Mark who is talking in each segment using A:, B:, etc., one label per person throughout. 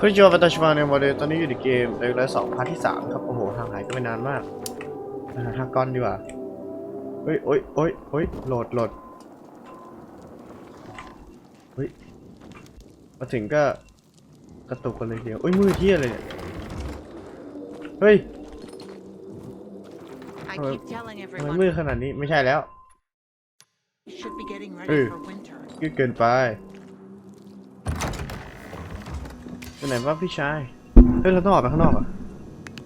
A: คุณโจปัตตชมาในโมเดลตอนนี้อยู่ในเกมเล็กๆสองพาร์ทที่สามครับ โอ้โหทางหายก็ไปนานมากมาหาทางก้อนดีกว่าเฮ้ยโอ้ยโอ้ยโอ้ยโหลดโหลดเฮ้ยมาถึงก็กระตุกกันเลยเดียวเอ้ยมือเที่ยเลยเนี่ยเฮ้ย
B: I
A: Hello.
B: keep telling
A: ทำไม
B: everyone
A: มืดขนาดนี้ไม่ใช่แล้ว
B: we should be getting ready
A: Hey.
B: for winter.
A: ยืดเกินไป ไปไหนวะพี่ชาย เฮ้ยเราต้องออกไปข้างนอกอะ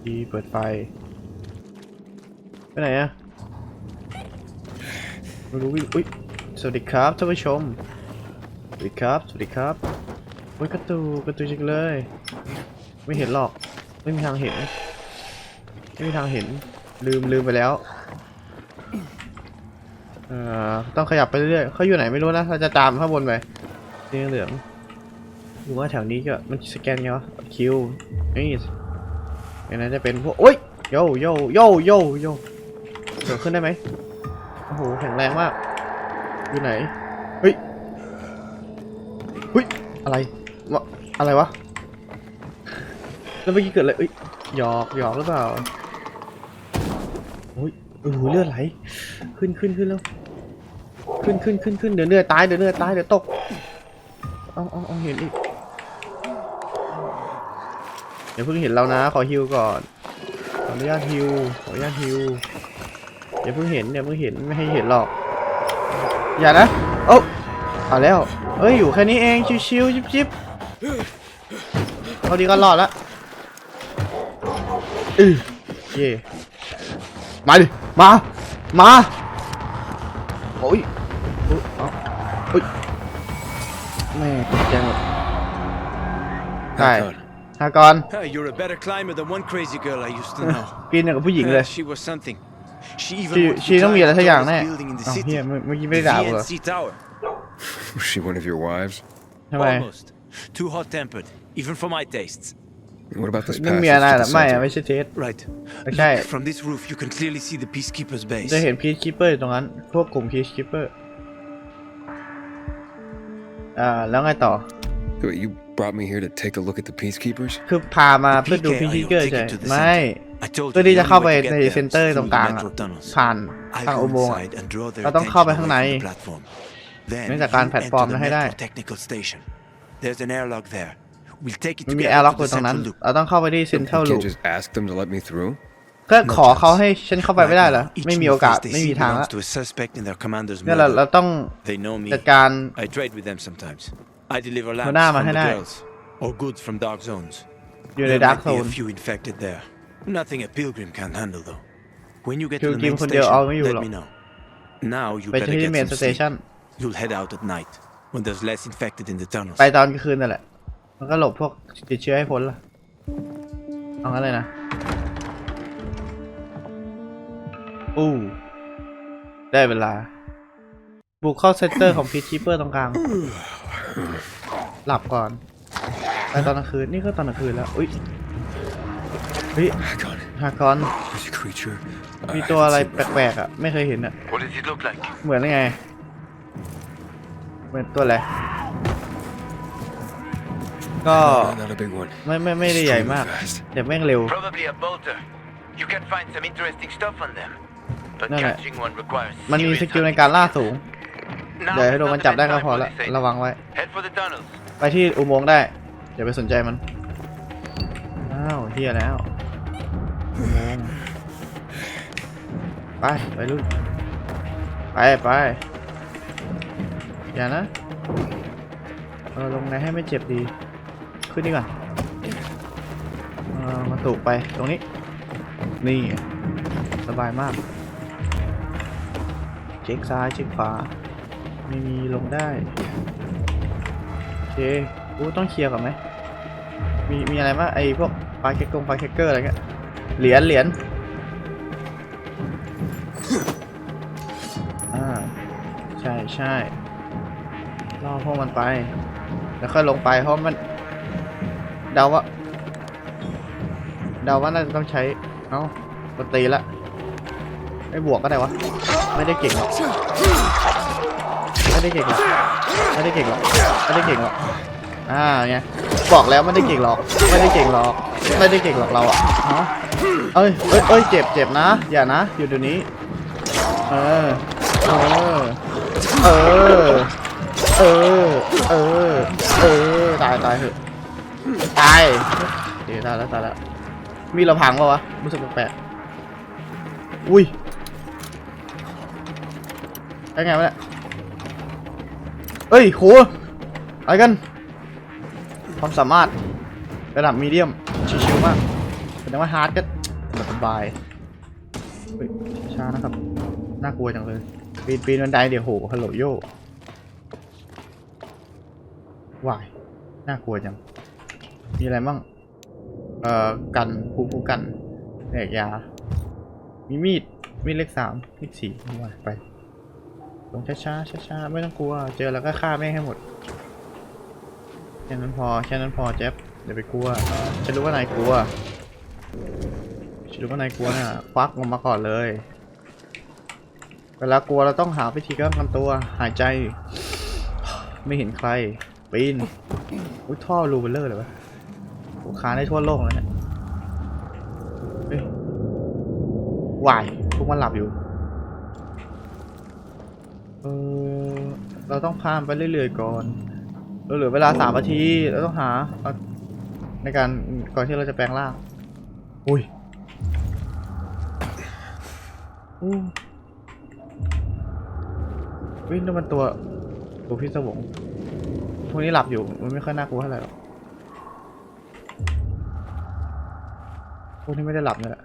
A: ดีเปิดไฟ ไปไหนอะไม่รู้วิ่งอุ้ย สวัสดีครับท่านผู้ชม สวัสดีครับ สวัสดีครับโอ้ยกระตูกระตูจังเลย ไม่เห็นหรอก ไม่มีทางเห็น ไม่มีทางเห็น ลืมลืมไปแล้วเอ่อต้องขยับไปเรื่อยๆเขาอยู่ไหนไม่รู้นะ เราจะตามข้างบนไปสีเหลือง หรือว่าแถวนี้ก็มันสแกนไงวะคิวนี่อันนั้นจะเป็นพวกโอ้ยโยโยโยโยโยเกิดขึ้นได้ไหมโอ้โหแข็งแรงมากอยู่ไหนเฮ้ยเฮ้ยอะไรวะอะไรวะแล้วเมื่อกี้เกิดอะไรเอ้ยหยอกหยอกหรือเปล่าโอ้ยโอ้โหเลือดไหลขึ้นขึ้นขึ้นแล้วขึ้นขึ้นขึ้นขึ้นเดี๋ยวเนื้อตายเดี๋ยวเนื้อตายเดี๋ยวตกเอาเอาเอาเห็นอีก อย่าเพิ่งเห็นเรานะ ขอฮิวก่อนขออนุญาตฮิวขออนุญาตฮิวอย่าเพิ่งเห็นอย่าเพิ่งเห็นไม่ให้เห็นหรอก อย่านะโอ้าเอาแล้วเอ้ยอยู่แค่นี้เองชิวๆจิบๆเอาดีก็รอดละอือเย่มาดิมามาโอ้ยโอ้ยเอาโอ้ยแม่ตกใจหมดใช่
C: Hakon.
A: ฮากร
C: Hey, you're a better climber than one crazy girl I used to know.
A: ปีนอย่างกับผู้หญิงเลย
C: Uh, she was something. She even
A: ชี
C: wanted to
A: ชีต้องมีอะไร
C: climb
A: สัก
C: the
A: อย่าง
C: tallest
A: แน่
C: building in the
A: อ้าว
C: city.
A: เฮียเมื่อเมื่อกี้
C: The
A: ไม่ได้ด่ากูเหรอ
C: VNC Tower.
D: Was she one of your wives?
A: ทำไม
C: Almost. Too hot-tempered, even for my tastes.
D: What about this
A: ไม่
D: passage
A: มีอะไร
D: to
A: หร
D: the
A: อกไม่อะ
D: center?
A: ไม่ใช่เทส
C: Right.
A: Okay.
C: Look, from this roof, you can clearly see the Peacekeeper's base.
A: จะเห็นพีชคิปเปอร์อยู่ตรงนั้น พวกกลุ่มพีชคิปเปอร์ อ่า แล้วไงต่อ
D: Wait, you brought me here to take a look at the peacekeepers?
A: คือพามาเพื่อดูพีชคิปเปอร์ใช่ไม่
C: I told
A: เพื่อ
C: you
A: ที่
C: the
A: จะ
C: only
A: เข้าไป
C: way to
A: ใน
C: get there
A: เซ็นเตอร์
C: is
A: ตรง
C: through
A: ก
C: the
A: ลางอะ
C: metro tunnels.
A: ผ่าน
C: I'll
A: ทาง
C: go
A: อุโมงค์อะ
C: inside and draw their
A: เราต้องเข้าไป
C: attention
A: ข้างใน
C: away from the platform. Then
A: เนื่องจากการ
C: you
A: แพลตฟอร์ม
C: enter the
A: ให้ได้
C: metro technical station. There's an airlock there. We'll take it
A: มันมี
C: together
A: แอร์ล็อก
C: to
A: อยู่
C: the
A: ตรงนั้น
C: central loop.
A: เราต้องเข้าไปที่เซ็น
D: You
A: ทรัลลู
D: can't just ask them to let me through?
A: ก็ขอเขาให้ฉันเข้าไปไม่ได้เหรอ
C: Each
A: ไม่มี
C: new
A: โอกาส
C: face they
A: ไม่
C: see
A: มีทางละ
C: belongs to a suspect in their commander's
A: เนี่ยเราเรา
C: murder.
A: ต้อง
C: They know me.
A: จัดการ
C: I trade with them sometimes. I deliver
A: หั
C: lamps
A: วหน้ามา
C: from
A: ให้
C: the
A: ได้
C: girls or goods from dark zones.
A: อยู่ใน
C: There
A: ดาร์ก
C: might
A: โซ
C: be
A: น
C: a few infected there. Nothing a pilgrim can't handle though. When you get to the
A: Pilgrim
C: main
A: คนเดียวเอาไม่อยู่
C: station,
A: หรอก
C: let me know. Now you
A: ไป
C: better
A: ที่
C: get
A: เมน
C: some
A: สเตชัน
C: sleep. You'll head out at night when there's less infected in the tunnels.
A: ไปตอนกลางคืนนั่นแหละ มันก็หลบพวกติดเชื้อให้พ้นละเอางั้นเลยนะ อู้ ได้เวลา บุกเข้าเซนเตอร์ของพีชีเปอร์ตรงกลาง หลับก่อนไปตอนกลางคืน นี่ก็ตอนกลางคืนแล้ว อุ้ยเฮ้ย
D: Hakon,
A: ฮากอน
D: there's a creature. I
A: มี
D: haven't
A: ตัวอะไร
D: seen
A: แ before. ปลกๆอะ ไม่เคยเห็นอะ
C: What does it look like?
A: เหมือนยังไง เหมือนตัวอะไร ก็
D: No, not a big one.
A: ไม่ไม่ไม่ได้ใหญ่มาก
D: Extremely fast.
A: แต่แม่งเร็ว
E: Probably a bolter. You can find some interesting stuff on them. But
A: No, no.
E: catching one requires
A: มันมี
E: serious
A: สกิลใน
E: hunting
A: การล่า
E: skills.
A: สูง
E: Now
A: เดี๋ยวให้
E: is
A: โดน
E: not
A: มัน
E: the
A: จับ
E: best
A: ได้ก็
E: time
A: พอ
E: for
A: ละ
E: this, eh?
A: ระวังไว้
E: Head for the tunnels.
A: ไปที่อุโมงค์ได้อย่าไปสนใจมัน อ้าวเฮียแล้วอุโมงค์ไปไปรุ่นไปไปอย่านะเออลงไหนให้ไม่เจ็บดี ขึ้นนี่ก่อนเออมาถูกไปตรงนี้ นี่ สบายมาก เช็คซ้ายเช็คขวา ไม่มีลงได้โอเคกูต้องเคลียร์ก่อนไหมมีมีอะไรบ้างไอ้พวกปลาแคกกงปลาแคกเกอร์อะไรเงี้ยเหรียญเหรียญอ่าใช่ใช่ล่อพวกมันไป แล้วค่อยลงไปเพราะมันเดาว่าเดาว่าน่าจะต้องใช้เอ้าตีละไม่บวกก็ได้วะ ไม่ได้เก่งหรอก ไม่ได้เก่งหรอกไม่ได้เก่งหรอกไม่ได้เก่งหรอกอ่าไงบอกแล้วไม่ได้เก่งหรอกไม่ได้เก่งหรอกไม่ได้เก่งหรอกเราอะฮะเอ้ยเอ้ยเอ้ยเจ็บเจ็บนะอย่านะอยู่เดี๋ยวนี้เออเออเออเออเออเออตายตายเถอะตายเดี๋ยวตายแล้วตายแล้วมีเราพังปะวะรู้สึกแปลกๆอุ้ยได้ไงวะเนี่ย เอ้ยโหอะไรกัน ความสามารถระดับมีเดียม ชิวๆมากแต่ว่าฮาร์ดก็สบายเฮ้ยช้านะครับ น่ากลัวจังเลย ปีนปีนบันไดเดี๋ยวโหฮัลโหลโย่วาย น่ากลัวจัง มีอะไรบ้าง เอ่อ กันภูมิคุ้กันแดกยา มีมีด มีดเลขสามเลขสี่ว่าไป ลงช้าๆช้าๆไม่ต้องกลัว เจอแล้วก็ฆ่าแม่งให้หมดแค่นั้นพอแค่นั้นพอเจ๊บอย่าไปกลัว ฉันรู้ว่านายกลัว ฉันรู้ว่านายกลัวน่ะควักออกมาก่อนเลย เวลากลัวเราต้องหาวิธีป้องกันตัว หายใจ ไม่เห็นใคร ปีน อุ้ยท่อรูเบลเลอร์เลยวะลูกค้าได้ทั่วโลกแล้วเนี่ย เฮ้ยวายพวกมันหลับอยู่ เออเราต้องพามไปเรื่อยๆก่อนเราเหลือเวลาสามนาทีเราต้องหาเอาในการก่อนที่เราจะแปลงร่าง อุ้ยอู้วิ่งนั่นมันตัวตัวพิศวงพวกนี้หลับอยู่ มันไม่ค่อยน่ากลัวเท่าไหร่หรอกพวกนี้ไม่ได้หลับเนี่ยแหละ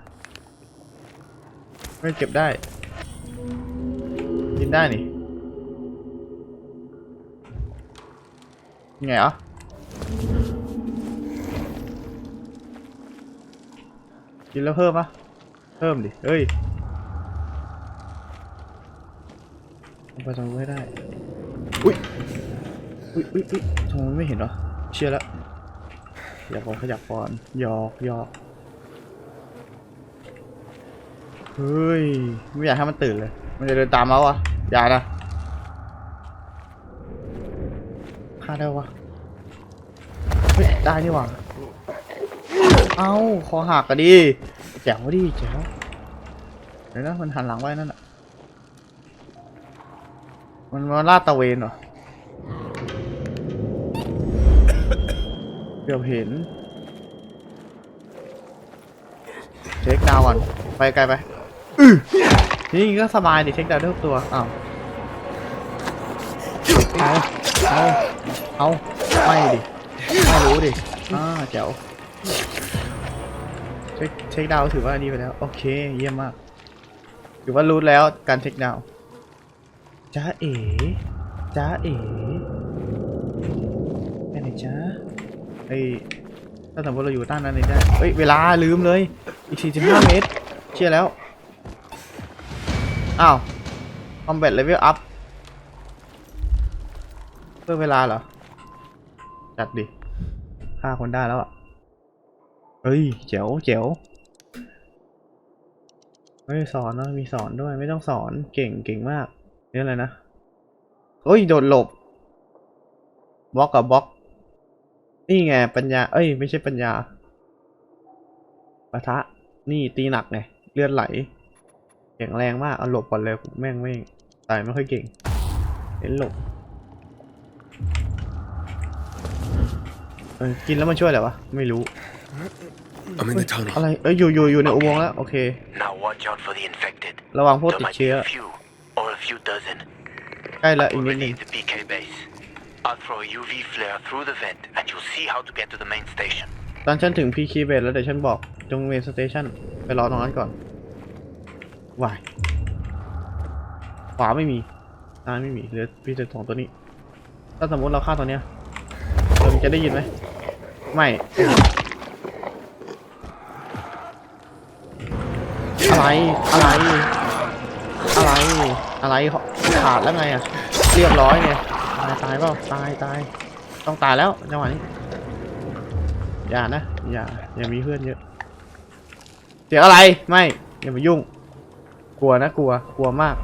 A: ไม่เก็บได้ กินได้นี่ ไงอะกินแล้วเพิ่มปะเพิ่มดิ เฮ้ยไปตรงนู้นให้ได้ อุ้ย อุ้ยอุ้ยอุ้ยทำไมไม่เห็นวะเชื่อแล้วขยับก่อขยับก่อนหยอกหยอกเฮ้ย ไม่อยากให้มันตื่นเลย มันจะเดินตามมาวะอย่านะ ฆ่าได้วะเฮ้ยได้นี่หว่า เอ้าคอหักอะดิแจ๋วดิแจ๋วเดี๋ยวนะมันหันหลังไว้นั่นอะมันมาลาดตะเวนเหรอเกือบเห็น เช็คดาวน์ก่อน ไปไกลไปนี่ก็สบายดิเช็คดาวน์ทุกตัว อ้าวเอาเอา เอาไม่ดิ ไม่รู้ดิ อ่าเจ๋วเช็คเช็คดาวถือว่าอันนี้ไปแล้ว โอเค เยี่ยมมาก ถือว่ารู้แล้วการเช็คดาวจ้าเอ๋จ้าเอ๋ไปไหนจ้าไอถ้าสมมติเราอยู่ต้านนั้นเลยได้เฮ้ย เวลาลืมเลย อีก 45 เมตร เชื่อแล้ว อ้าว combat level up เพิ่มเวลาเหรอ จัดดิฆ่าคนได้แล้วอะเฮ้ยเจ๋วเจ๋วเฮ้ยสอนนะมีสอนด้วยไม่ต้องสอนเก่งเก่งมากนี่อะไรนะเฮ้ยโดดหลบบล็อกกับบล็อก นี่ไงปัญญา เอ้ย ไม่ใช่ปัญญาปะทะ นี่ตีหนักไงเลือดไหลแข็งแรงมากเอาหลบก่อนเลยแม่งไม่งตายไม่ค่อยเก่งเห็นหลบ เออกินแล้วมันช่วยอะไรวะ ไม่รู้
D: I'm in the tunnel.
A: อะไร เอ้ยอยู่อยู่อยู่ในอุโมงค์แล้ว โอเค
E: Now watch out for the infected.
A: ระวังพวก
E: There
A: ติด
E: might be
A: เชื้อ
E: a few, or a few dozen.
A: ใกล้ละอีกนิด
E: We'll
A: นึง
E: leave the PK base. I'll throw a UV flare through the vent, and you'll see how to get to the main station.
A: ตอนฉันถึงพีคีเบสแล้วเดี๋ยวฉันบอกจงเมนสเตชันไปรอตรงนั้นก่อนวายขวาไม่มีซ้ายไม่มีเหลือพี่จะสองตัวนี้ ถ้าสมมติเราฆ่าตัวเนี้ยเราจะได้ยินไหม ไม่อะไร อะไร อะไร อะไรขาดแล้วไงอะเรียบร้อยไงตายตายเปล่าตายตาย ต้องตายแล้วจังหวะนี้ อย่านะ อย่า อย่ามีเพื่อนเยอะ เสียงอะไร ไม่ อย่ามายุ่ง กลัวนะ กลัว กลัวมาก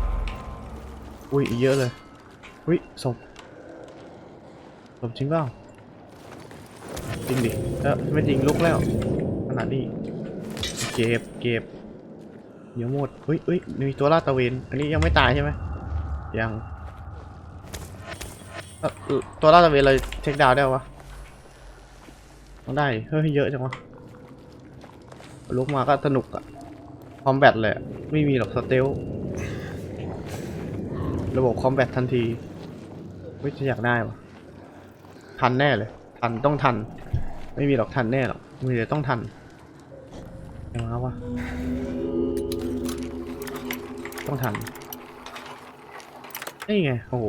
A: อุ้ยเยอะเลย อุ้ยศพศพจริงเปล่า จริงดิเออไม่จริงลุกแล้วขนาดนี้เก็บเก็บเดี๋ยวหมดเฮ้ยเฮ้ยมีตัวลาดตะเวนอันนี้ยังไม่ตายใช่ไหมยังตัวลาดตะเวนเราเช็คดาวได้ปะต้องได้เฮ้ยเยอะจังวะลุกมาก็สนุกอะคอมแบทเลยอะไม่มีหรอกสเตลระบบคอมแบททันทีไม่จะอยากได้ปะทันแน่เลย ทันต้องทัน ไม่มีหรอกทันแน่หรอกมีแต่ต้องทันยังไงวะต้องทันนี่ไงโอ้โห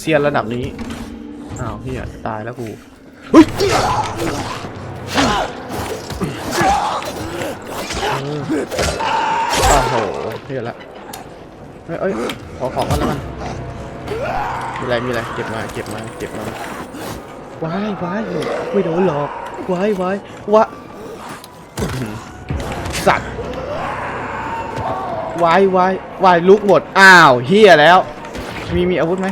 A: เซียนระดับนี้อ้าวเฮียตายแล้วกูเฮ้ยโอ้โหเฮียละเฮ้ยเอ้ยขอของกันแล้วกันมีอะไรมีอะไรเก็บมาเก็บมาเก็บมา ว้ายว้ายไม่โดนหรอกว้ายว้ายวะสัตว์ว้ายว้ายว้ายลุกหมด อ้าวเฮียแล้ว มีมีอาวุธไหม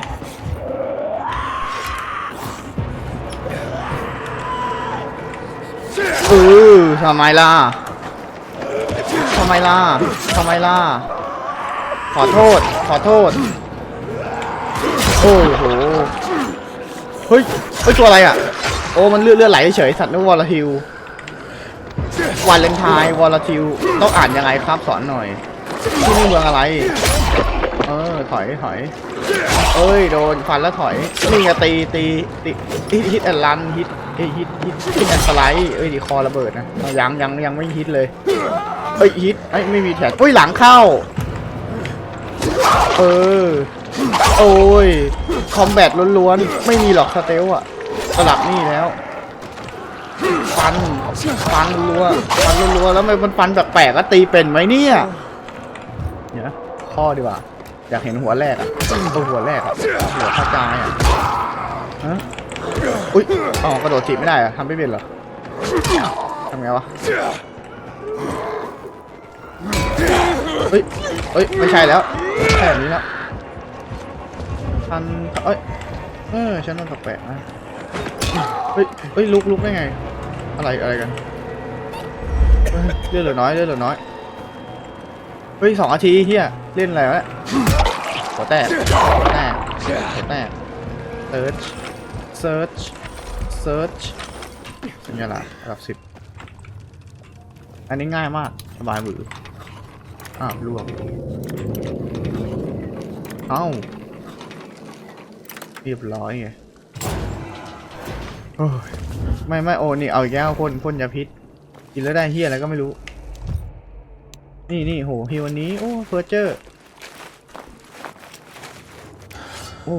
A: เออทำไมล่ะทำไมล่ะทำไมล่ะ ขอโทษ ขอโทษ โอ้โห เฮ้ยเฮ้ยตัวอะไรอะ โอ้มันเลือดเลือดไหลเฉยสัตว์นึกวอลทิววาเลนไทน์วอลทิวต้องอ่านยังไงครับสอนหน่อยที่นี่เมืองอะไร เออถอยถอยเอ้ยโดนฟันแล้วถอยนี่ไงตีตีตีฮิตแอนลันฮิตเอ้ยฮิตฮิตฮิตแอนสไลด์เอ้ยดีคอระเบิดนะยังยังยังไม่ฮิตเลยเอ้ยฮิตไอ้ยไม่มีแถบอุ้ยหลังเข้า เออ โอ้ย คอมแบทล้วนๆ ไม่มีหรอกสเตลอะสลับนี่แล้วฟันฟันรัวฟันรัวๆแล้วมันมันฟันแปลกก็ตีเป็นไหมเนี่ยเดี๋ยข้อดีกว่า อยากเห็นหัวแรกอะตัวหัวแรกอะหัวกระจายอะฮะอุ้ยอ๋อกระโดดจีบไม่ได้อะทำไม่เป็นเหรอทำไงวะเฮ้ยเฮ้ยไม่ใช่แล้วแค่นี้แล้ว ทันเอ้ยเออฉันนั่นแปลกๆนะเฮ้ยเฮ้ยลุกลุกได้ไง อะไรอะไรกันเลือดเหลือน้อยเลือดเหลือน้อยเฮ้ยสองนาทีเฮียเล่นอะไรวะเนี่ยหัวแตกหัวแตกหัวแตกเซิร์ชเซิร์ชเซิร์ชสัญลักษณ์ระดับสิบอันนี้ง่ายมากสบายมืออ้าวล่วงเอ้า เรียบร้อยไงโอ้ยไม่ไม่โอ้นี่เอาอีกแล้วพ่นพ่นยาพิษ กินแล้วได้เฮียอะไรก็ไม่รู้ นี่นี่โหฮิววันนี้ โอ้เฟอร์เจอร์ โอ้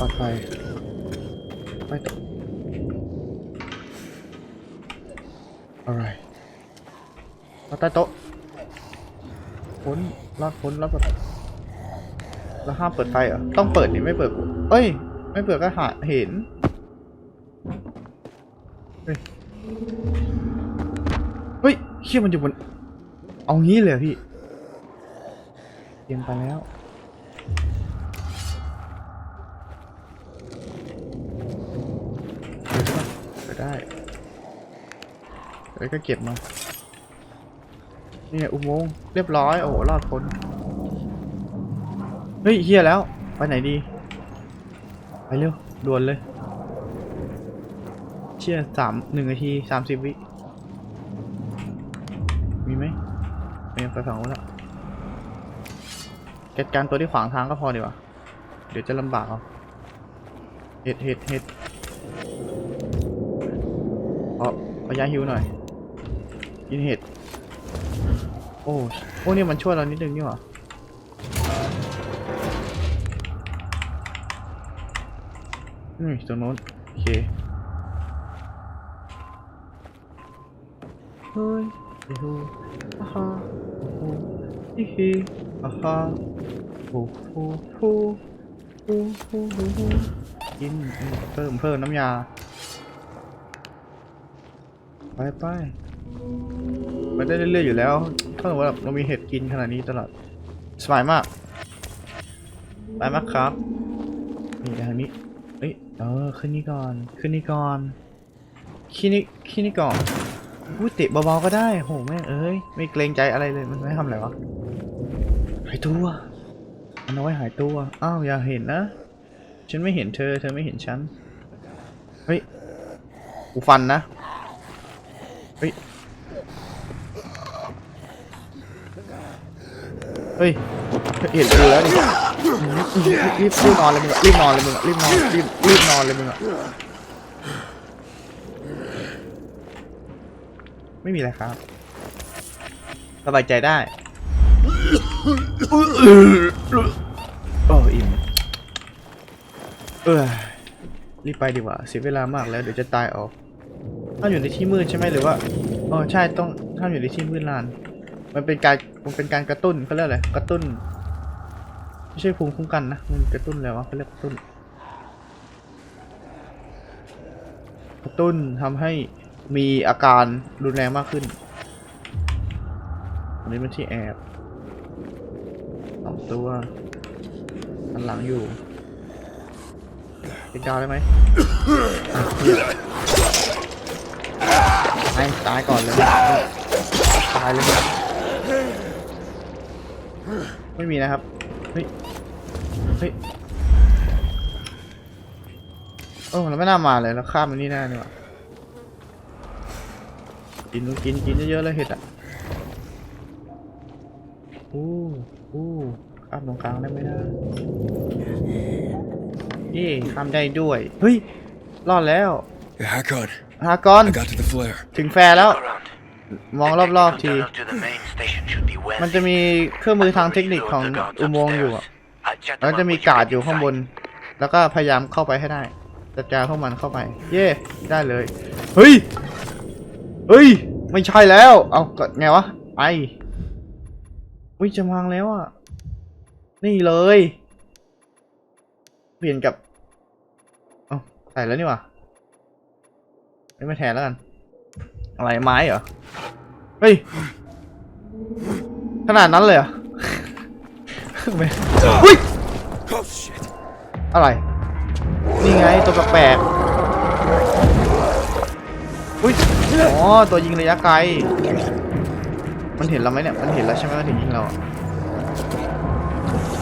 A: ปลอดภัยไม่ตกอะไรมาใต้โต๊ะพ้นรอดพ้นรอดปลอดภัย แล้วห้ามเปิดไฟเหรอ ต้องเปิดนี่ไม่เปิดกูเอ้ย ไม่เปิดก็หาเห็นเฮ้ยเฮ้ยเชี่ยมันอยู่บน เอางี้เลยพี่เตรียมไปแล้วเปิดได้เอ้ยก็เก็บมานี่ไงอุโมงค์เรียบร้อย โอ้โหรอดพ้น เฮ้ยเฮียแล้ว ไปไหนดี ไปเร็วด่วนเลย เชี่ยสามหนึ่งนาทีสามสิบวิ มีไหมไม่ไปฝั่งนู้นล้วจัดการตัวที่ขวางทางก็พอดีกว่า เดี๋ยวจะลำบากเอาเห็ดเห็ดเห็ดขอขอยายฮิวหน่อยกินเห็ด โอ้ โอ้เนี่ยมันช่วยเรานิดนึงนี่หว่า นี่ตรงโน้นโอเคเฮ้ยฮิฮูอาฮาโอ้โหฮิฮิอาฮาโอ้โหโอ้โหโอ้โหโอ้โหกินเออเพิ่มเพิ่มน้ำยา ไปไปไปได้เรื่อยๆอยู่แล้วถ้าสมมติว่าเรามีเห็ดกินขนาดนี้ตลอดสบายมากไปมากครับนี่ทางนี้ เออขึ้นนี่ก่อนขึ้นนี่ก่อนคินิคินิก่อนอุ้ยเตะเบาๆก็ได้โหแม่เอ้ยไม่เกรงใจอะไรเลยมันไม่ทำอะไรวะหายตัวมันเอาไว้หายตัวอ้าวอย่าเห็นนะฉันไม่เห็นเธอ เธอไม่เห็นฉันเฮ้ยกูฟันนะเฮ้ยเฮ้ยเห็นกูแล้วนี่ รีบรีบนอนเลยมึงอะรีบนอนเลยมึงอะรีบนอนรีบรีบนอนเลยมึงอะไม่มีอะไรครับสบายใจได้โอ้อิ่มเออรีบไปดีกว่าเสียเวลามากแล้วเดี๋ยวจะตายออกถ้ามอยู่ในที่มืดใช่ไหมหรือว่าอ๋อใช่ต้องถ้ามอยู่ในที่มืดนาน มันเป็นการมันเป็นการกระตุ้นเขาเรียกอะไรกระตุ้น ไม่ใช่ภูมิคุ้มกันนะ มันกระตุ้นอะไรวะเขาเรียกกระตุ้น กระตุ้นทำให้มีอาการรุนแรงมากขึ้น อันนี้เป็นที่แอบสองตัวอันหลังอยู่เป็นกาวได้ไหมตายตายก่อนเลย ตายเลย ไม่มีนะครับ เฮ้ย เฮ้ยโอ้เราไม่น่ามาเลยเราข้ามมันนี่แน่นี่หว่ากินกินกินเยอะๆเลยเห็ดอะอู้อู้ข้ามตรงกลางได้ไหมนะเย่ข้ามได้ด้วย เฮ้ย รอดแล้ว
D: Hakon,
A: ฮากอน
D: I got to the flare.
A: ถึงแฟร์แล้ว
E: Around.
A: มอง
E: The
A: ร
E: next
A: อบๆที
E: tunnel to the main station should be west.
A: มันจะมีเครื่องมือทางเทคนิคของอุโมงค์อยู่อะ
E: I'll chat
A: แล้ว
E: about
A: จะมี
E: what you
A: การ์ด
E: get
A: อยู่ข้างบน
E: inside.
A: แล้วก็พยายามเข้าไปให้ได้จัดการพวกมันเข้าไป เย่ได้เลย เฮ้ย เฮ้ย ไม่ใช่แล้ว เอาก็ไงวะไปอุ้ยจะวางแล้วอะ นี่เลย เปลี่ยนกับ เอาใส่แล้วนี่หว่าไม่ไม่แทนแล้วกัน อะไรไม้เหรอ เฮ้ย ขนาดนั้นเลยเหรอไม่อุ้ย
D: Oh shit.
A: อะไร นี่ไงตัวแปลกๆอุ้ย อ๋อ ตัวยิงระยะไกล มันเห็นเราไหมเนี่ย มันเห็นแล้วใช่ไหมมันถึงยิงเราอะ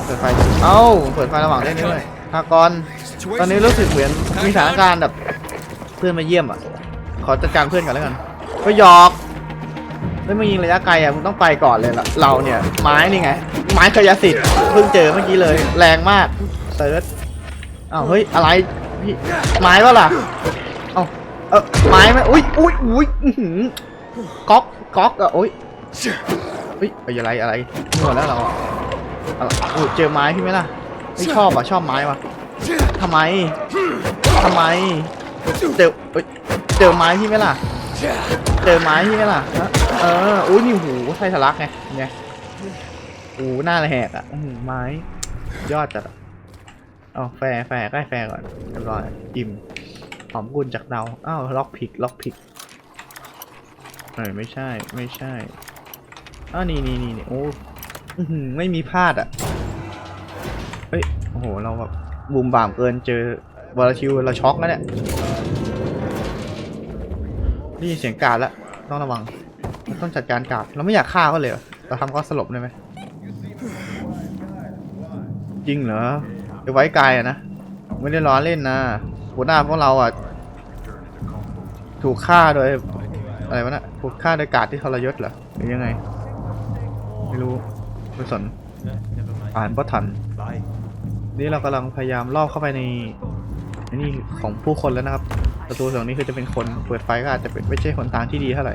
A: เปิดไฟ เอ้า เปิดไฟระหว่างเล่นด้วยฮากอนตอนนี้รู้สึกเหมือนมีสถานการณ์แบบเพื่อนมาเยี่ยมอะ ขอจัดการเพื่อนก่อนแล้วกัน ก็หยอกไม่มายิงระยะไกลอะมึงต้องไปก่อนเลยล่ะเราเนี่ยไม้นี่ไง ไม้ขยะสิทธิ์เพิ่งเจอเมื่อกี้เลย แรงมากเซิร์ชอ้าวเฮ้ยอะไรพี่ไม้ก็ล่ะเอ้าเออไม้ไหมอุ้ยอุ้ยอุ้ยก๊อกก๊อกอะอุ้ยเฮ้ยอะไรอะไรหมดแล้วเราอะอะไรอุ้ยเจอไม้พี่ไหมล่ะไม่ชอบอะชอบไม้ว่ะทำไมทำไมเจอเอ้ยเจอไม้พี่ไหมล่ะ เจอไม้พี่ล่ะ เอออุ้ยนี่หูไทยทะลักไงไงหูหน้าระแหกอะอื้อหือไม้ยอดจัดอะเอาแฟร์แฟร์ใกล้แฟร์ก่อนเรียบร้อยอิ่มหอมกุลจากเดาอ้าวล็อกพิกล็อกพิกเออไม่ใช่ไม่ใช่อ้าวนี่นี่นี่โอ้ไม่มีพลาดอะเฮ้ยโอ้โหเราแบบบูมบามเกินเจอวอลชิวเราช็อกแล้วเนี่ย ได้ยินเสียงการดแล้วต้องระวัง ต้องจัดการกาดเราไม่อยากฆ่าเขาเลยเราทำเขาสลบได้ไหมจริงเหรอไปไว้กายอะนะไม่ได้ล้อเล่นนะหัวหน้าพวกเราอะถูกฆ่าโดยอะไรวะน่ะถูกฆ่าโดยกาดที่ทรยศเหรอหรือยังไง ไม่รู้ไม่สนอ่านเพราะทันนี่เรากำลังพยายามลอบเข้าไปในนี่ของผู้คนแล้วนะครับ ประตูตรงนี้คือจะเป็นคนเปิดไฟก็อาจจะไม่ใช่คนทางที่ดีเท่าไหร่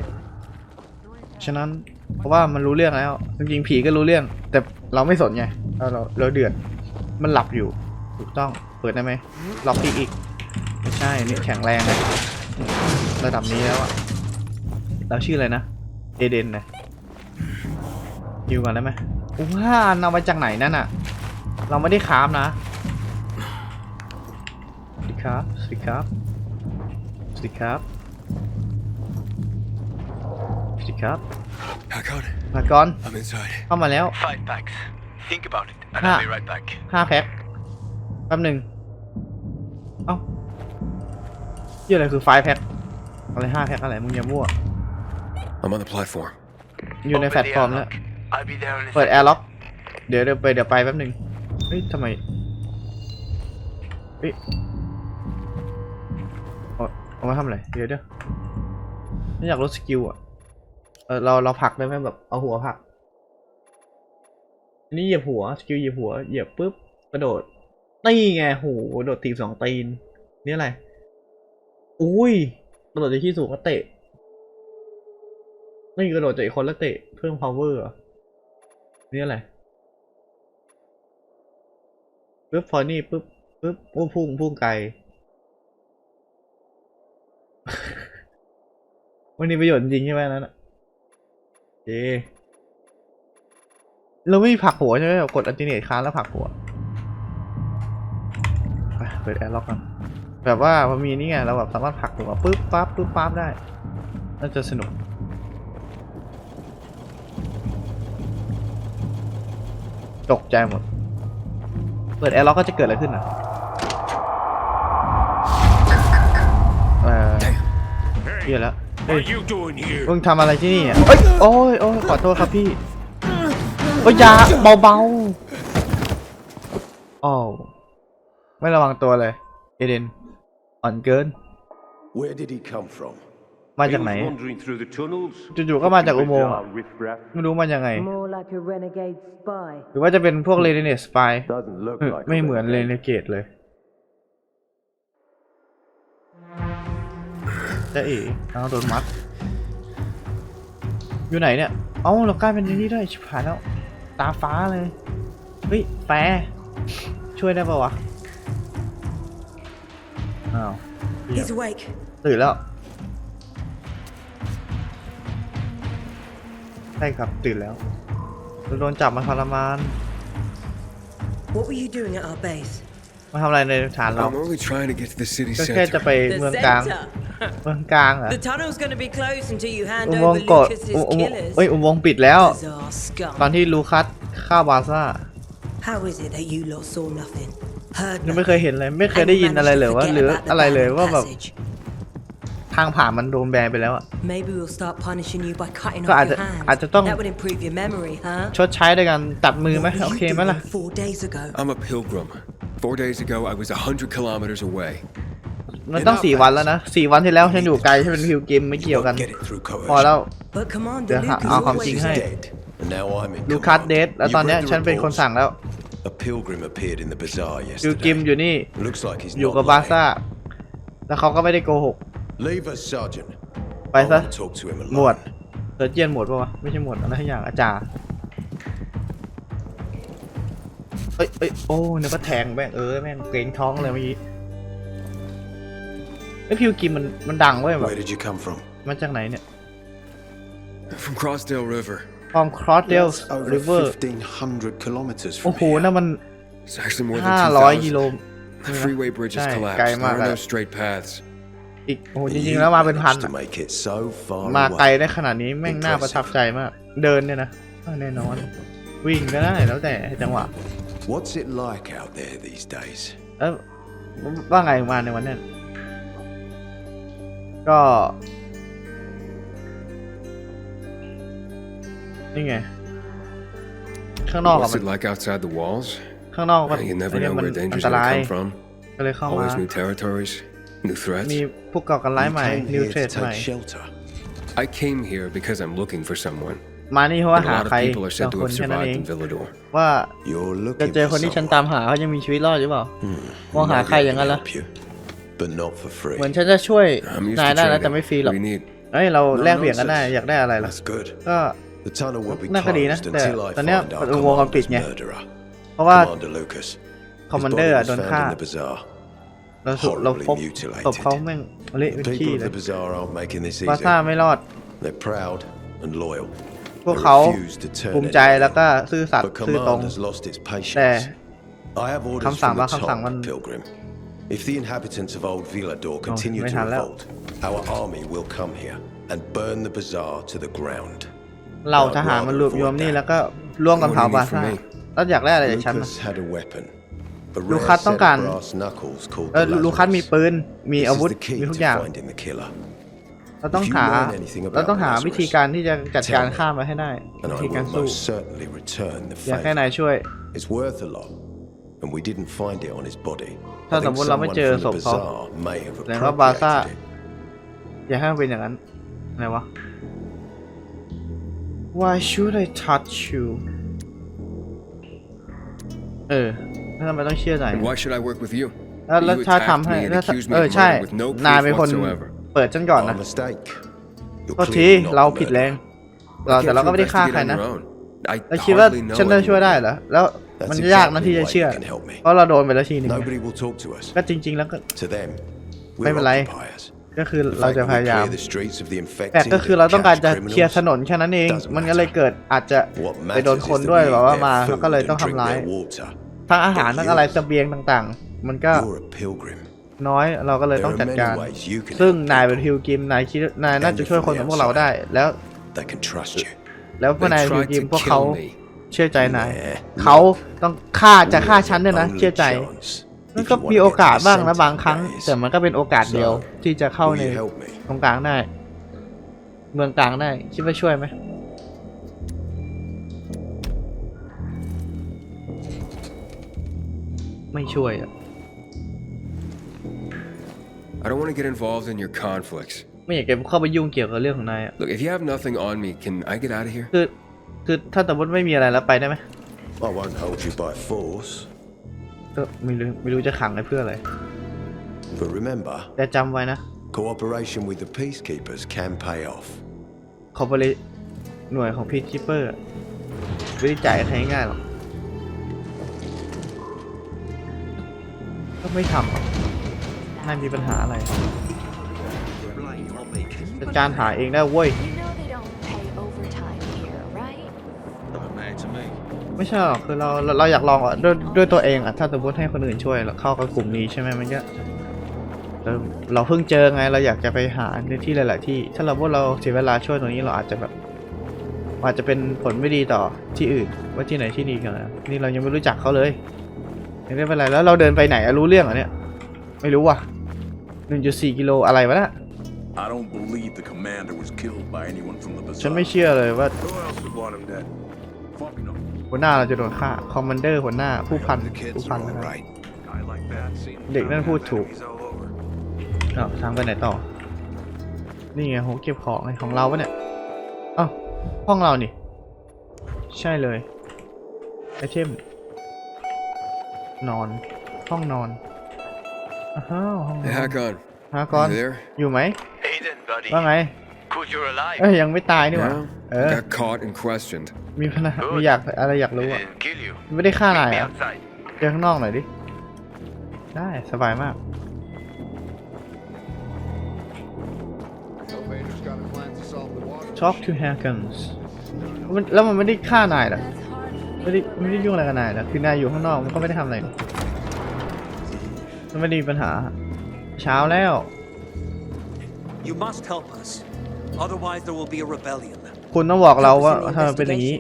A: ฉะนั้นเพราะว่ามันรู้เรื่องแล้ว จริงๆผีก็รู้เรื่อง แต่เราไม่สนไงเราเราเราเดือด มันหลับอยู่ ถูกต้อง เปิดได้ไหมล็อกอีกอีก ไม่ใช่ นี่แข็งแรงนะระดับนี้แล้วอะเราชื่ออะไรนะ เอเดนนะยิวก่อนได้ไหมว้าเอามาจากไหนนั่นอะเราไม่ได้คราฟนะสวัสดีครับสวัสดีครับ วัสดีครับสวัสดีครับ
D: Hakon,
A: มาก่อน
D: I'm inside.
A: เข้ามาแล้ว
E: Five packs. Think about it, and
A: Ah.
E: I'll be right back.
A: ห้าแพ็คแป๊บหนึ่งเอ้าที่อะไรคือไฟแพ็คอะไรห้าแพ็คอะไรมึงอย่ามั่ว
D: I'm on the platform.
A: อยู่ใน
E: Open
A: แพลต
E: the
A: ฟอร์ม
E: airlock.
A: แล้ว
E: I'll be there in a
A: เปิด
E: second.
A: แอร์ล็อก เดี๋ยวเดี๋ยวไปเดี๋ยวไปแป๊บหนึ่งเฮ้ยทำไมเฮ้ย เอาเอามาทำอะไร เดี๋ยวเดี๋ยวไม่อยากลดสกิลอะ เออเราเราผลักได้ไหมแบบเอาหัวผลัก อันนี้เหยียบหัวสกิลเหยียบหัวเหยียบปุ๊บกระโดด นี่ไงโหโดดทีบสองตีน นี่อะไร อุ้ยกระโดดจากที่สูงก็เตะ นี่กระโดดจากอีกคนแล้วเตะเพิ่ม power เหรอนี่อะไรปุ๊บพอนี่ปุ๊บปุ๊บพุ่งพุ่งไกล มันมีประโยชน์จริงใช่ไหมนั่นอะเจเราไม่มีผักหัวใช่ไหมกดอัลติเนตค้างแล้วผักหัวเปิดแอร์ล็อกกันแบบว่ามันมีนี่ไงเราแบบสามารถผักหัวปุ๊บปั๊บปุ๊บปั๊บได้ น่าจะสนุกตกใจหมด เปิดแอร์ล็อกก็จะเกิดอะไรขึ้นอะ เหี้ยแล้วเฮ้ย
C: you doing here?
A: มึงทำอะไรที่นี่อะเอ้ยโอ้ยโอ้ยขอโทษครับพี่โอ้ยอยาเบาๆอ้าวไม่ระวังตัวเลย เอเดนอ่อนเกิน
F: Where did he come from?
A: มาจากไหน
G: He was wandering through the tunnels.
A: จู่ๆก็มาจากอุโมงค์อะ
G: Bizarre riffraff.
A: ไม่รู้มายังไง
H: More like a renegade spy.
A: หรือว่าจะเป็นพวกเรเนสปาย
G: Doesn't look like
A: ไม่
G: a
A: เหมือนเร
G: renegade.
A: เนเกตเลย จะเอ๋เอาโดนมัด อยู่ไหนเนี่ย เอ้าเรากลายเป็นนี่ด้วยชิบหายแล้ว ตาฟ้าเลย เฮ้ยแปรช่วยได้ปะวะ อ้าว
B: He's awake.
A: ตื่นแล้ว ใช่ครับตื่นแล้วเราโดนจับมาทรมาน
B: What were you doing at our base?
A: มาทำอะไรในฐานเรา
D: I'm only trying to get to the city
A: ก็แค่จะ
D: center.
A: ไปเมืองกลางเมืองกลางเหรอ
B: The tunnel's gonna be closed until you hand
A: อุโมง
B: over
A: ค์กด
B: Lucas's
A: อุอุโมงค์
B: killers.
A: เอ้ยอุโมงค์ปิดแล้ว
B: Bizarre scum.
A: ตอนที่ลูคัสฆ่าบาซ่า
B: How is it that you lot saw nothing? Heard
A: ยัง
B: nothing?
A: ไม่เคยเห็นเลย ไม่เคย
B: and
A: ได้ยิน
B: managed
A: อะไร
B: to
A: เลยว่า
B: forget
A: หรือ
B: about the
A: อะไรเลย
B: Battle
A: ว่าแบบ
B: Passage?
A: ทางผ่านมันโดนแบนไปแล้วอะ
B: Maybe we'll start punishing you by cutting
A: ก็
B: off
A: อาจจะ
B: your hand.
A: อาจจะต้อง
B: That would improve your memory, huh?
A: ชดใช้ด้วยกันตัดมือไหม
B: What were
A: โอ
B: you
A: เคไหมล่ะ
B: doing four days ago?
D: I'm a pilgrim. Four days ago, I was a hundred kilometers away.
A: มันต้องสี่วันแล้วนะสี่วันที่แล้วฉันอยู่ไกลฉันเป็นพิวกิมไม่เกี่ยวกัน
F: Get it through
A: พอ
F: coercion.
A: แล้ว
B: But Commander
A: Để hạ-
B: Lucas
A: à, không
B: always
A: chính
F: He's
A: hay.
F: dead, and now I'm in
A: ลูคัส
F: command.
A: เดทแล้วตอนเนี้ย
F: You've read
A: ฉัน
F: the
A: เป็นคน
F: reports?
A: สั่งแล้ว
F: A pilgrim appeared in the bazaar
A: พิวกิม
F: yesterday.
A: อยู่นี่
F: Looks like he's
A: อยู่
F: not
A: กับบาซ่า
F: lying.
A: แล้วเขาก็ไม่ได้โกหก
F: Leave us, Sergeant.
A: ไป
F: I
A: ซะ
F: want to talk to him
A: หมวด
F: alone.
A: เซอร์เจียนหมวดปะวะ ไม่ใช่หมวดอะไรทั้งอย่างอาจารย์ เอ้ยเอ้ยโอ้เนี่ยก็แทงแม่งเออแม่งเกรงท้องเลยเมื่อกี้ไอ้ยพิวกิมมันมันดังเว้ยแบบ
F: Where did you come from?
A: มาจากไหนเนี่ย
D: From Crossdale River.
A: ฟอร์มครอสเดล
F: That's over
A: ริเวอร์
F: 1500 kilometers
A: โอ้
F: from
A: โห
F: here.
A: นั่นมัน
D: It's actually more
A: ห้า
D: than
A: ร้อยกิโล
D: 2,000. The freeway bridge has
A: Này,
D: collapsed.
A: cày
D: There
A: mà
D: are
A: cả-
D: no straight paths.
A: อีกโอ้โห
F: And
A: จ
F: you
A: ริงๆ แล้วมาเป็นพัน
F: managed
A: อะ
F: to make it so far
A: มาไกล
F: away.
A: ได้ขนาดนี้แม่งน่าประทับใจมาก เดินเนี่ยนะเออแน่นอน วิ่งก็ได้แล้วแต่จังหวะ
F: What's it like out there these days?
A: เออว่าไงมาในวันนั้น ก็ นี่ไง ข้างนอกอะ
D: What's
A: มัน
D: it like outside the walls?
A: ข้างนอกก็
D: You
A: อั
D: never
A: นนี้
D: know
A: มัน
D: where
A: อัน
D: danger's
A: ต
D: gonna
A: ราย
D: come from.
A: ก็เลยเข้ามา
D: Always new territories, new threats.
A: มีพวกก่อการร้าย
F: You
A: ใหม่
F: came
A: นิว
F: here
A: เทร
F: to
A: ดใหม่
F: take shelter.
D: I came here because I'm looking for someone.
A: มานี่เพราะว่า
D: And a
A: หา
D: lot of
A: ใคร
D: people are
A: บาง
D: said to
A: คน
D: have
A: แค่นั้นเอ
D: survived
A: ง
D: in Villador.
A: ว่า
F: You're
A: จะ
F: looking
A: เจอ
F: for
A: คนที่ฉัน
F: someone.
A: ตามหาเขายังมีชีวิตรอดหรือเปล่ามองหา
F: Maybe
A: ใคร
F: I
A: อย่าง
F: can
A: นั้นละ
F: help you, but not for free.
A: เหมือนฉันจะช่วย
D: I'm used
A: นาย
D: to
A: ได้นะแต่
D: trading.
A: ไม่ฟรีหร
D: What
A: อก
D: do you need?
A: เอ้ยเรา
F: No
A: แลกเปลี่ยนกันได้
F: nonsense.
A: อยากได้อะไรล่ะ
F: That's good.
A: ก็
F: The tunnel will be
A: น่าก็ดีนะ
F: closed
A: แต่
F: until I
A: ตอนเนี้ย
F: find our
A: อุโมงค์มันปิด
F: commander's
A: ไง
F: murderer,
A: เพราะว่า
F: Commander Lucas.
A: คอม
F: His
A: มานเด
F: body
A: อร์
F: was
A: โดน
F: found
A: ฆ่า
F: in the bazaar.
A: เราสุเราพบ
F: horribly mutilated.
A: ศพเขาแม่งเละเป็น
F: The
A: ขี้
F: people of
A: เลย
F: the bazaar aren't making this
A: บาซ่า
F: easy.
A: ไม่รอด
F: They're proud and loyal.
A: พวก
F: They
A: เขา
F: refuse to turn
A: ภูมิใจ
F: anything
A: แล้วก็
F: in.
A: ซื่อสัตย์
F: But
A: ซื่อตรง
F: command has lost its
A: แต่
F: patience. I have orders
A: คำสั่ง
F: from the
A: บางคำสั่ง
F: top,
A: มัน
F: Pilgrim. If the inhabitants of Old Villador continue
A: Oh, ไม่
F: to
A: ทันแล้ว
F: revolt, our army will come here and burn the bazaar to the ground.
A: เราทหารมันรวมรวมนี่แล้วก็ร่วมกันเผาบาซ่าแล้วอยากได้อะไรจากฉันนะ
F: Lucas had a weapon. A rare
A: Lucas
F: set
A: ต้อง
F: of
A: การ
F: brass knuckles called
A: เออ
F: the
A: ลูคัสมี
F: Lazarus.
A: ปืน มี
F: This
A: อา
F: is
A: วุธ
F: the key
A: มีทุก
F: to
A: อย่าง
F: finding the killer.
A: เราต้อง
F: If you
A: หา
F: learn anything about
A: เราต้องหา
F: Lazarus,
A: วิธีการที่จะจัดการ
F: tell me.
A: ข้ามมันให้ได้
F: and
A: วิ
F: I
A: ธีการ
F: will
A: สู้
F: most certainly return the
A: อยากให้
F: favor.
A: นายช่วย
F: It's worth a lot, and we didn't find it on his body. I
A: ถ้าสม
F: think
A: มติเราไม่
F: someone
A: เจอ
F: from
A: ศ
F: the
A: พเขา
F: bazaar may have
A: แสดงว่าบาซ่า
F: appropriated it.
A: อย่าให้มันเป็นอย่างนั้นอะไรวะ Why should I touch you เออแล้วทำไมต้องเชื่อใจ
D: And why should I work with you?
A: แล้วแล้ว
D: You
A: ถ้า
D: attacked
A: ทำให้
D: me and
A: ถ้า
D: accused me
A: เออ
D: of
A: ใช่
D: murder with no
A: นาย
D: proof
A: เป็นคน
D: whatsoever.
A: เปิดฉันก่อน
F: Our
A: นะ
F: mistake. You're
A: ก็ที
F: clearly not
A: เรา
F: the
A: ผิดแรง
F: murderer.
A: เราแต่เราก็ไม่ได้ฆ่าใคร
D: investigate
A: นะ
D: on your own. I
A: เราคิดว่า
D: hardly know
A: ฉันจะช่วย
D: anyone.
A: ได้เหรอแล้วมัน
F: That's
A: ยากนะ
F: exactly
A: ที่จะ
F: why
A: เชื่อ
F: you can help me.
A: เพราะเราโดนไปแล้วทีนึง
F: Nobody will talk to us.
A: ก็จริง ๆ แล้วก็
F: To them,
A: ไม่
F: we're
A: เป็นไร
F: occupiers.
A: ก็คือ
F: The
A: เรา
F: fact
A: จะ
F: that
A: พ
F: we
A: ยายาม
F: clear the streets of the
A: แต่
F: infected
A: ก็คือเราต้องการ
F: and
A: จะ
F: catch
A: เคลียร์ถ
F: criminals
A: นนแค่นั้นเอง
F: doesn't
A: มันก็เลย
F: matter.
A: เกิดอาจจะ
F: What
A: ไปโดน
F: matters
A: คน
F: is
A: ด้วย
F: that
A: แบ
F: we
A: บว่า
F: eat
A: มา
F: their
A: เขาก็เลย
F: food
A: ต้อง
F: and drink
A: ทำร้าย
F: their water.
A: ทั้งอาหารทั้งอะไรเสบียงต่าง ๆ มันก็
F: You're a pilgrim.
A: น้อยเราก็เลย
F: There
A: ต้อง
F: are
A: จัด
F: many
A: การ
F: ways you can
A: ซึ่ง
F: help
A: นายเป็น
F: people
A: ฮิวกิมนายคิดนายน่าจะช่วยคนของพวกเราได้ แล้ว
F: that can trust you.
A: แล้วพวก
D: They
A: นายฮิว
D: tried
A: กิม
D: to
A: พวกเขา
D: kill me.
A: เชื่อใจนาย
F: Nah,
A: เขาต้องฆ่าจะฆ่าฉันเนี่ยนะ
F: Only
A: เชื่อใจ
F: chance
A: มัน
F: if
A: ก็
F: you wanna
A: มี
F: get
A: โอกาส
F: this
A: บ้างนะ
F: sentence
A: บางครั้ง
F: that is.
A: แต่มันก็เป็นโอกาสเดียว
F: So,
A: ที่จะเข้า
F: Will
A: ใน
F: you help me?
A: ตรงกลางได้ เมืองกลางได้ คิดว่าช่วยไหมไม่ช่วยอะ
D: I don't want to get involved in your conflicts.
A: ไม่อยากจะเข้าไปยุ่งเกี่ยวกับเรื่องของนายอะ
D: Look, if you have nothing on me, can I get out of here?
A: คือ คือถ้าสมมติไม่มีอะไรแล้วไปได้ไหม
F: I won't hold you by force,
A: ก็ไม่รู้ไม่รู้จะขังไว้เพื่ออะไร
F: but remember,
A: แต่จำไว้นะ
F: cooperation with the peacekeepers can pay off.
A: คอร์ปอเรหน่วยของพีชคิปเปอร์ไม่ได้จ่ายใครง่ายๆหรอกก็ไม่ทำหรอก นายมีปัญหาอะไรจัดการหาเองได้เว้ย
I: You know they don't pay overtime here, right?
A: ไม่ใช่หรอกคือเราเราเราอยากลองอะด้วยด้วยตัวเองอะถ้าสมมติให้คนอื่นช่วยเราเข้ากับกลุ่มนี้ใช่ไหมมันก็เราเราเพิ่งเจอไงเราอยากจะไปหาในที่หลาย ๆ ที่ ถ้าเราว่าเราเสียเวลาช่วยตรงนี้เราอาจจะแบบอาจจะเป็นผลไม่ดีต่อที่อื่น ว่าที่ไหนที่ดีกันนะนี่เรายังไม่รู้จักเขาเลยยังไม่เป็นไรแล้วเราเดินไปไหนอะรู้เรื่องเหรอเนี่ยไม่รู้ว่ะ 1.4กิโลอะไรวะน่ะ
J: I don't believe the commander was killed by anyone from the
A: ฉัน
J: bazaar.
A: ไม่เชื่อเลยว่า
J: Who else would want him dead? Fuck no.
A: หัวหน้าเราจะโดนฆ่า คอมมานเดอร์หัวหน้าผู้พัน
F: The kids
A: ผู้พัน
F: are
A: นะ
F: all
A: ครับ
F: right.
J: Guy like that, seen him
A: เด็กนั่นพูดถูก
J: He's all over.
A: อ้าวทางไปไหนต่อ นี่ไงโหเก็บของไงของเราปะเนี่ยอ้าวห้องเรานี่ ใช่เลยไอเทมนอนห้องนอน อ้าวห้องน
D: Hey,
A: อน
D: Hakon.
A: ฮะก่อน
D: You there?
A: อยู่ไหม
E: Aiden, buddy.
A: ว่าไง
E: Good you're alive.
A: เอ้ยยังไม่ตายนี่หว่า
D: Yeah?
A: เออ
D: Got caught and questioned.
A: มีปัญหามีอยากอะไรอยาก
E: They
A: รู้อะ
E: didn't kill you.
A: ไม่ได้ฆ่า
E: Meet
A: นาย
E: me
A: อะ
E: outside.
A: เจอข้างนอกหน่อยดิ ได้สบายมาก Talk to Hackens มันแล้วมันไม่ได้ฆ่านายเหรอ
I: That's hard for me.
A: ไม่ได้ไม่ได้ยุ่งอะไรกับนายนะคือนายอยู่ข้างนอกมันก็ไม่ได้ทำอะไรนี่มัน ไม่ได้มีปัญหา เช้าแล้ว
K: You must help us. Otherwise, there will be a rebellion.
A: คุณต้องบอกเราว่าถ้ามันเป็นอย่างนี้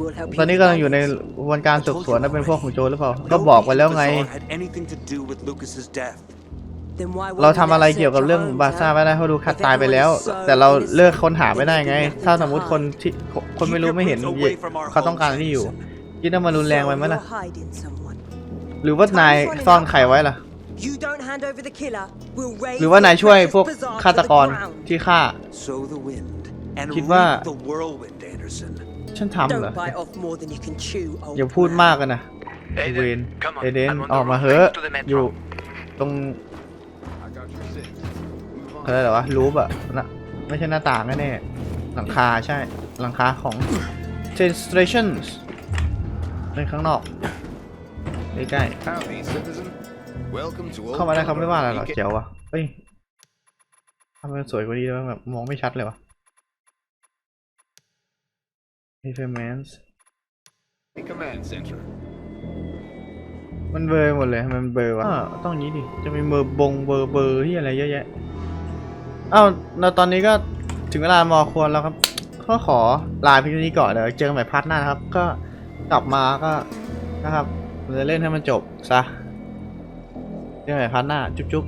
B: We'll help
A: ตอนนี้
B: you
A: กำลังอยู่ใน
B: find
A: กระบวนการสืบสวนนะเป็นพวกของโจรหรือเปล่า ก็
K: No
A: บอกไปแล้วไง
K: Bazaar had anything to do with Lucas's death.
B: Then why
A: เรา
B: won't
A: ทำ
B: you
A: อะไร
B: let us
A: เกี่ยวกับ
B: search
A: เรื่อง
B: our
A: บา
B: homes,
A: ซ่า
B: huh?
A: ไม่ได้เพราะดูคัด
B: If
A: ตายไปแล้ว
B: everyone is so
A: แต่เราเลิก
B: innocent,
A: ค้นหาไม่ได้ไง
B: then you can
A: ถ้า
B: leave
A: ส
B: them
A: มมติคนที่คนไม่รู้ไม่เห็น
K: Keep your prints away from our
A: เขาต้องการ
K: homes,
A: ที่อยู่
K: Anderson.
A: คิดว่ามันรุนแรงไปไหม
B: So
A: ล่ะ
B: you're hiding someone.
A: หรือว่านายซ่อนใครไว้ล่ะ
B: You don't hand over the killer, we'll raise
A: หรือว่านาย
B: the
A: ช่วย
B: precious
A: พวก
B: bazaar to
A: ฆาต
B: the
A: กร
B: ground.
A: ที่ฆ่า
K: Sow the wind and
A: คิด
K: reap
A: ว่า
K: the whirlwind, Anderson.
A: ฉันทำเหรอ
B: Don't bite off more than you can chew, old
A: อย่าพูด
B: man.
A: มากกันนะเวน
E: Aiden, come on.
A: เอเดน
E: I'm on
A: ออก
E: the
A: มา
E: road
A: เหอะ
E: next to the metro.
A: อยู่ตรงอะไรเหรอวะรูปอะนะไม่ใช่หน้าต่างแน่ๆหลังคาใช่หลังคาของ Train Stations ในข้างนอกใกล้
J: Howdy, citizen. Welcome to
A: ๆเข้ามาได้เขาไม่ว่าอะไรหรอกเจ๋ววะเฮ้ยทำไมมันสวยกว่านี้แล้วแบบมองไม่ชัดเลยวะ Performance
J: Command Center.
A: มันเบลอร์หมดเลยทำไมมันเบลอร์วะอ่าต้องงี้ดิ จะมีเบอร์บงเบอร์เบอร์ที่อะไรเยอะแยะอ้าวแล้วตอนนี้ก็ถึงเวลามอควรแล้วครับ ก็ขอลาเพียงเท่านี้ก่อนเดี๋ยวเจอกันใหม่พาร์ทหน้านะครับ ก็กลับมาก็นะครับเราจะเล่นให้มันจบซะ เจอกันใหม่พาร์ทหน้า จุ๊บ